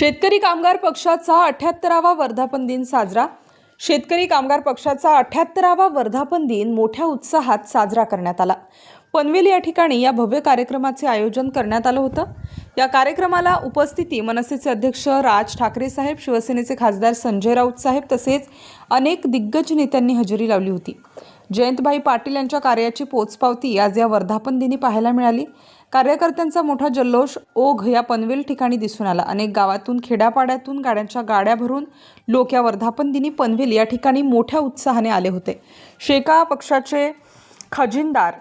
शेतकरी कामगार पक्षाचा अठ्याहत्तरावा वर्धापन दिन साजरा. शेतकरी कामगार पक्षाचा अठ्याहत्तरावा वर्धापन दिन मोठ्या उत्साहात साजरा करण्यात आला. पनवेल या ठिकाणी या भव्य कार्यक्रमाचे आयोजन करण्यात आलं होतं. या कार्यक्रमाला उपस्थिती मनसेचे अध्यक्ष राज ठाकरे साहेब शिवसेनेचे खासदार संजय राऊत साहेब तसेच अनेक दिग्गज नेत्यांनी हजेरी लावली होती. जयंतभाई पाटील यांच्या कार्याची पोचपावती आज या वर्धापन दिनी पाहायला मिळाली. कार्यकर्त्यांचा मोठा जल्लोष ओघ या पनवेल ठिकाणी दिसून आला. अनेक गावातून खेड्यापाड्यातून गाड्यांच्या गाड्या भरून लोक या वर्धापन दिनी पनवेल या ठिकाणी मोठ्या उत्साहाने आले होते. शेका पक्षाचे खजिनदार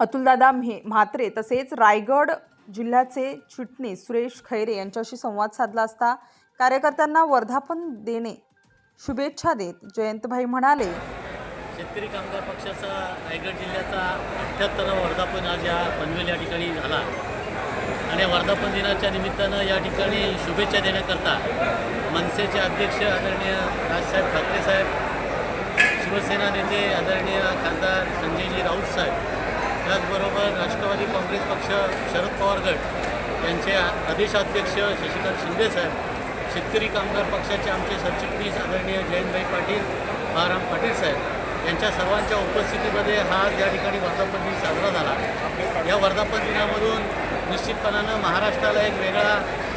अतुलदादा म्हे म्हात्रे तसेच रायगड जिल्ह्याचे चिटणीस सुरेश खैरे यांच्याशी संवाद साधला असता कार्यकर्त्यांना वर्धापन देणे शुभेच्छा देत जयंतभाई म्हणाले शेतकरी कामगार पक्षाचा रायगड जिल्ह्याचा अठ्ठ्याहत्तरावा वर्धापन आज या पनवेल या ठिकाणी झाला. आणि वर्धापन दिनाच्या निमित्तानं या ठिकाणी शुभेच्छा देण्याकरता मनसेचे अध्यक्ष आदरणीय राजसाहेब ठाकरे साहेब शिवसेना नेते आदरणीय खासदार संजयजी राऊत साहेब त्याचबरोबर राष्ट्रवादी काँग्रेस पक्ष शरद पवार गट यांचे प्रदेशाध्यक्ष शशिकांत शिंदे साहेब शेतकरी कामगार पक्षाचे आमचे सरचिटणीस आदरणीय जयंतभाई पाटील बाराम पाटील साहेब यांच्या सर्वांच्या उपस्थितीमध्ये हा या ठिकाणी वर्धापन दिन साजरा झाला. या वर्धापन दिनामधून निश्चितपणानं महाराष्ट्राला एक वेगळा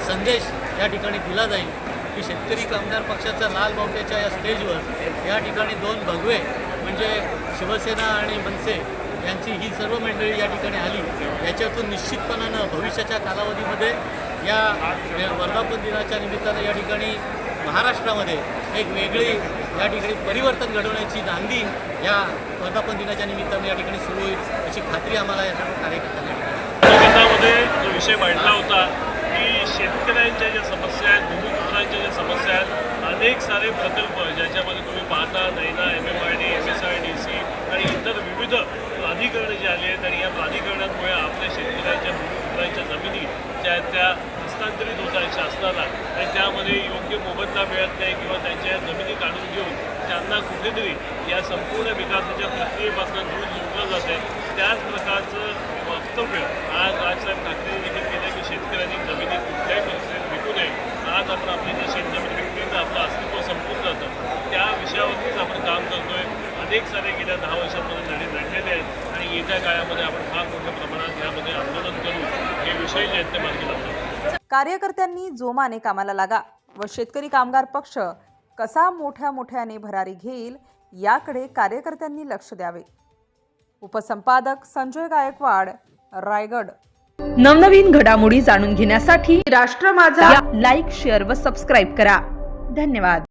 संदेश या ठिकाणी दिला जाईल की शेतकरी कामगार पक्षाच्या लाल बावट्याच्या या स्टेजवर या ठिकाणी दोन भगवे म्हणजे शिवसेना आणि मनसे यांची ही सर्व मंडळी या ठिकाणी आली. याच्यातून निश्चितपणानं भविष्याच्या कालावधीमध्ये या वर्धापन दिनाच्या निमित्तानं या ठिकाणी महाराष्ट्रामध्ये एक वेगळी या ठिकाणी परिवर्तन घडवण्याची नांदी या वर्धापन दिनाच्या निमित्तानं या ठिकाणी सुरू होईल अशी खात्री आम्हाला या सर्व कार्यकर्त्यांना जो विषय मांडला होता की शेतकऱ्यांच्या ज्या समस्या आहेत भूमिपुत्रांच्या ज्या समस्या आहेत अनेक सारे प्रकल्प ज्याच्यामध्ये तुम्ही पाहता Naina M M I D M S I D C आणि इतर विविध प्राधिकरणं जी आली आहेत आणि या प्राधिकरणांमुळे आपल्या शेतकऱ्यांच्या भूमिपुत्रांच्या जमिनी त्या त्या हस्तांतरित होत आहेत शासनाला आणि त्यामध्ये योग्य मोबदला मिळत नाही किंवा त्यांच्या जमिनी काढून घेऊन त्यांना कुठेतरी या संपूर्ण विकासाच्या प्रक्रियेपासून दूर जोडलं जात आहे त्याच प्रकारचं वक्तव्य आज राजसाहेब ठाकरे देखील केलं की शेतकऱ्यांनी जमिनी कुठल्याही परिस्थितीत विकू नये. आज आपण आपली जी शेतजमीन विकली तर आपलं अस्तित्व संपून जातं. त्या विषयावरतीच आपण काम करतोय. अनेक सारे गेल्या दहा वर्षांमध्ये लढे लढलेले आहेत आणि येत्या काळामध्ये आपण फार मोठ्या प्रमाणात यामध्ये आंदोलन आहेत ते मार्गी कार्यकर्त्यांनी जोमाने कामाला लागा व शेतकरी कामगार पक्ष कसा मोठ्या मोठ्याने भरारी घेईल याकडे कार्यकर्त्यांनी लक्ष द्यावे. उपसंपादक संजय गायकवाड रायगड. नवनवीन घडामोडी जाणून घेण्यासाठी राष्ट्र माझा. लाईक शेअर व सबस्क्राईब करा. धन्यवाद.